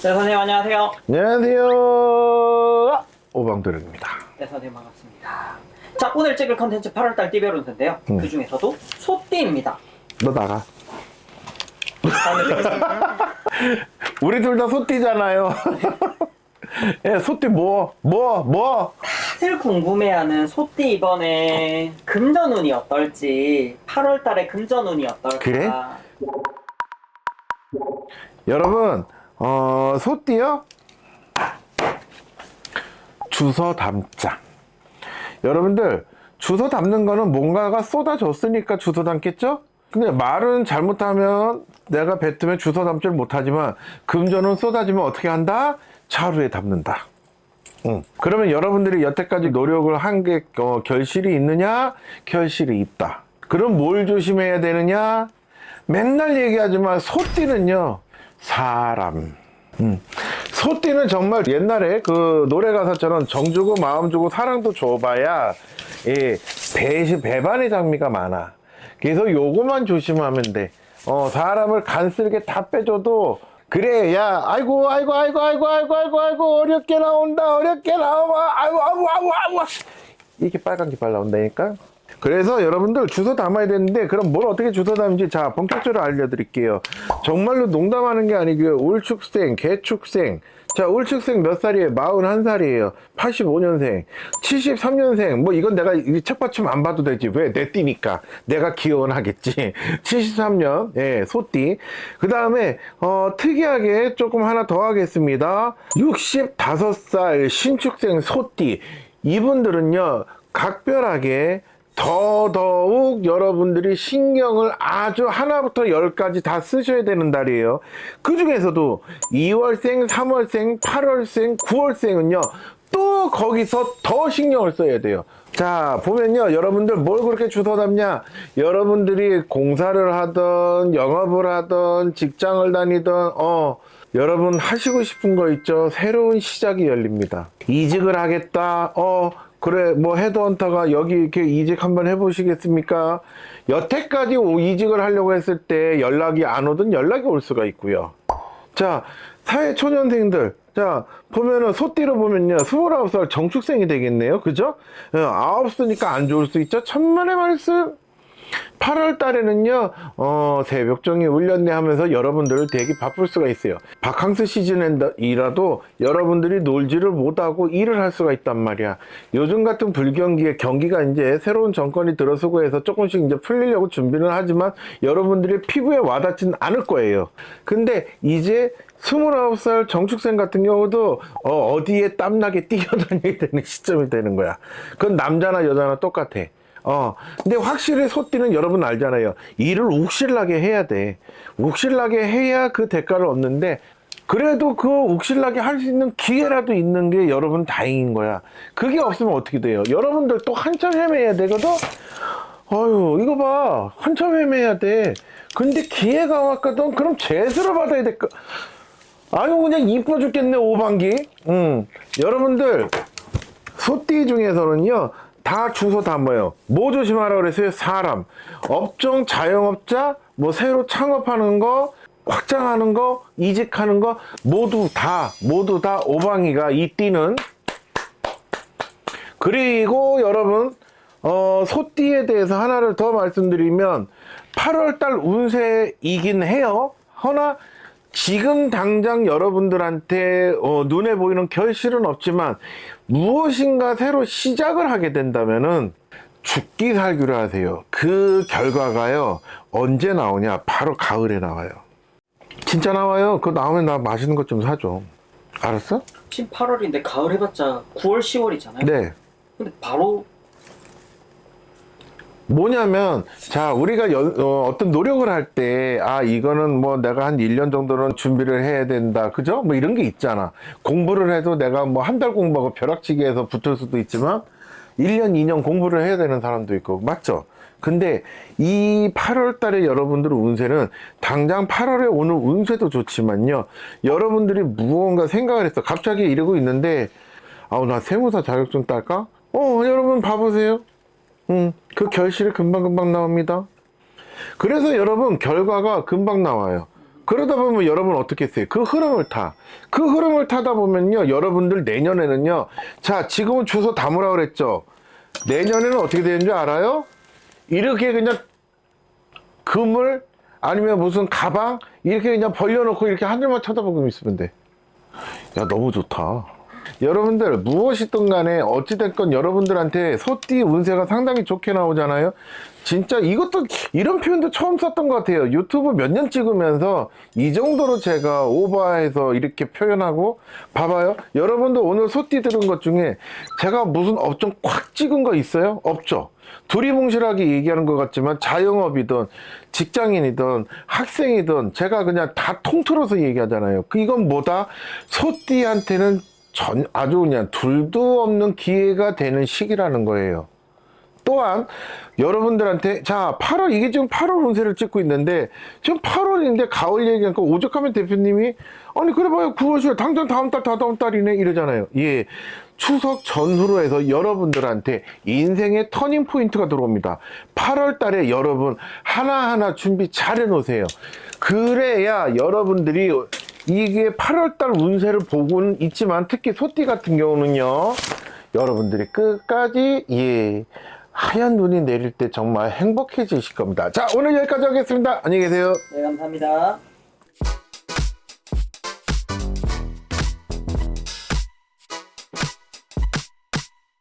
네, 선생님 안녕하세요. 안녕하세요. 오방도령입니다. 네, 선생님 반갑습니다. 자, 오늘 찍을 컨텐츠 8월달 띠별 운세인데요. 음. 그 중에서도 소띠입니다. 너 나가. 우리 둘 다 소띠잖아요. 예, 소띠 뭐, 뭐, 뭐. 다들 궁금해하는 소띠 이번에 금전운이 어떨지 8월달에 금전운이 어떨까? 그래? 여러분, 어, 소띠요? 주소 담자. 여러분들, 주소 담는 거는 뭔가가 쏟아졌으니까 주소 담겠죠? 근데 말은 잘못하면 내가 뱉으면 주소 담지를 못하지만 금전은 쏟아지면 어떻게 한다? 차루에 담는다. 응. 그러면 여러분들이 여태까지 노력을 한 게 어, 결실이 있느냐? 결실이 있다. 그럼 뭘 조심해야 되느냐? 맨날 얘기하지만 소띠는요 사람. 음. 소띠는 정말 옛날에 그 노래 가사처럼 정 주고 마음 주고 사랑도 줘봐야 예, 배, 배반의 장미가 많아. 그래서 요거만 조심하면 돼. 어, 사람을 간쓸게 다 빼줘도 그래, 야, 아이고, 아이고, 아이고, 아이고, 아이고, 아이고, 아이고, 어렵게 나온다, 어렵게 나와, 아이고, 아이고, 아이고, 아이고. 이렇게 빨간 깃발 나온다니까? 그래서 여러분들 주소 담아야 되는데 그럼 뭘 어떻게 주소 담는지 자 본격적으로 알려드릴게요. 정말로 농담하는 게 아니고요. 울축생 개축생. 자 울축생 몇 살이에요? 41살이에요. 85년생. 73년생. 뭐 이건 내가 이 책받침 안 봐도 되지. 왜? 내 띠니까. 내가 기원하겠지. 73년. 예 소띠. 그 다음에 어 특이하게 조금 하나 더 하겠습니다. 65살 신축생 소띠. 이분들은요 각별하게 더더욱 여러분들이 신경을 아주 하나부터 열까지 다 쓰셔야 되는 달이에요. 그 중에서도 2월생, 3월생, 8월생, 9월생은요, 또 거기서 더 신경을 써야 돼요. 자, 보면요, 여러분들 뭘 그렇게 주워 담냐? 여러분들이 공사를 하던, 영업을 하던, 직장을 다니던, 어, 여러분 하시고 싶은 거 있죠? 새로운 시작이 열립니다. 이직을 하겠다, 어, 그래 뭐 헤드헌터가 여기 이렇게 이직 한번 해보시겠습니까? 여태까지 오- 이직을 하려고 했을 때 연락이 안 오든 연락이 올 수가 있고요. 자 사회 초년생들 자 보면은 소띠로 보면요 29살 정축생이 되겠네요 그죠? 어, 아홉 수니까 안 좋을 수 있죠 천만의 말씀 8월 달에는요, 어, 새벽종이 울렸네 하면서 여러분들을 되게 바쁠 수가 있어요. 바캉스 시즌이라도 여러분들이 놀지를 못하고 일을 할 수가 있단 말이야. 요즘 같은 불경기에 경기가 이제 새로운 정권이 들어서고 해서 조금씩 이제 풀리려고 준비는 하지만 여러분들의 피부에 와닿지는 않을 거예요. 근데 이제 29살 정축생 같은 경우도 어, 디에 땀나게 뛰어다녀야 되는 시점이 되는 거야. 그건 남자나 여자나 똑같아. 어, 근데 확실히 소띠는 여러분 알잖아요. 일을 욱실나게 해야 돼. 욱실나게 해야 그 대가를 얻는데, 그래도 그 욱실나게 할 수 있는 기회라도 있는 게 여러분 다행인 거야. 그게 없으면 어떻게 돼요? 여러분들 또 한참 헤매야 되거든? 아유, 이거 봐. 한참 헤매야 돼. 근데 기회가 왔거든? 그럼 재수를 받아야 될 거. 아유, 그냥 이뻐 죽겠네, 오반기. 음. 여러분들, 소띠 중에서는요 다 주소 담아요. 뭐 조심하라 그랬어요? 사람. 업종 자영업자 뭐 새로 창업하는 거 확장하는 거 이직하는 거 모두 다 모두 다 오방이가 이 띠는. 그리고 여러분 어, 소띠에 대해서 하나를 더 말씀드리면 8월달 운세이긴 해요. 허나 지금 당장 여러분들한테 어, 눈에 보이는 결실은 없지만 무엇인가 새로 시작을 하게 된다면은 죽기 살기로 하세요. 그 결과가요 언제 나오냐? 바로 가을에 나와요. 진짜 나와요. 그거 나오면 나 맛있는 것 좀 사줘. 알았어? 지금 8월인데 가을 해봤자 9월, 10월이잖아요. 네. 근데 바로 뭐냐면 자 우리가 연- 어, 떤 노력을 할 때 아 이거는 뭐 내가 한 1년 정도는 준비를 해야 된다. 그죠? 뭐 이런 게 있잖아. 공부를 해도 내가 뭐 한 달 공부하고 벼락치기 해서 붙을 수도 있지만 1년 2년 공부를 해야 되는 사람도 있고. 맞죠? 근데 이 8월 달에 여러분들 운세는 당장 8월에 오는 운세도 좋지만요. 여러분들이 무언가 생각을 했어 갑자기 이러고 있는데 아우 나 세무사 자격증 딸까? 어 여러분 봐보세요 음, 그 결실이 금방금방 나옵니다. 그래서 여러분 결과가 금방 나와요. 그러다 보면 여러분 어떻게 했어요? 그 흐름을 타. 그 흐름을 타다 보면요. 여러분들 내년에는요. 자, 지금은 주소 담으라 그랬죠. 내년에는 어떻게 되는 줄 알아요? 이렇게 그냥 금을 아니면 무슨 가방 이렇게 그냥 벌려놓고 이렇게 하늘만 쳐다보고 있으면 돼. 야, 너무 좋다. 여러분들 무엇이든 간에 어찌됐건 여러분들한테 소띠 운세가 상당히 좋게 나오잖아요. 진짜 이것도 이런 표현도 처음 썼던 것 같아요. 유튜브 몇 년 찍으면서 이 정도로 제가 오버해서 이렇게 표현하고 봐봐요. 여러분도 오늘 소띠 들은 것 중에 제가 무슨 업종 콱 찍은 거 있어요? 없죠. 두리뭉실하게 얘기하는 것 같지만 자영업이든 직장인이든 학생이든 제가 그냥 다 통틀어서 얘기하잖아요. 그 이건 뭐다? 소띠한테는 전 아주 그냥 둘도 없는 기회가 되는 시기라는 거예요. 또한 여러분들한테 자 8월 이게 지금 8월 운세를 찍고 있는데 지금 8월인데 가을 얘기하니까 오죽하면 대표님이 아니 그래봐요. 9월이야 당장 다음 달 다다음 달이네 이러잖아요. 예. 추석 전후로 해서 여러분들한테 인생의 터닝 포인트가 들어옵니다. 8월 달에 여러분 하나하나 준비 잘 해놓으세요. 그래야 여러분들이 이게 8월 달 운세를 보고는 있지만 특히 소띠 같은 경우는요 여러분들이 끝까지 예 하얀 눈이 내릴 때 정말 행복해지실 겁니다. 자 오늘 여기까지 하겠습니다. 안녕히 계세요. 네, 감사합니다.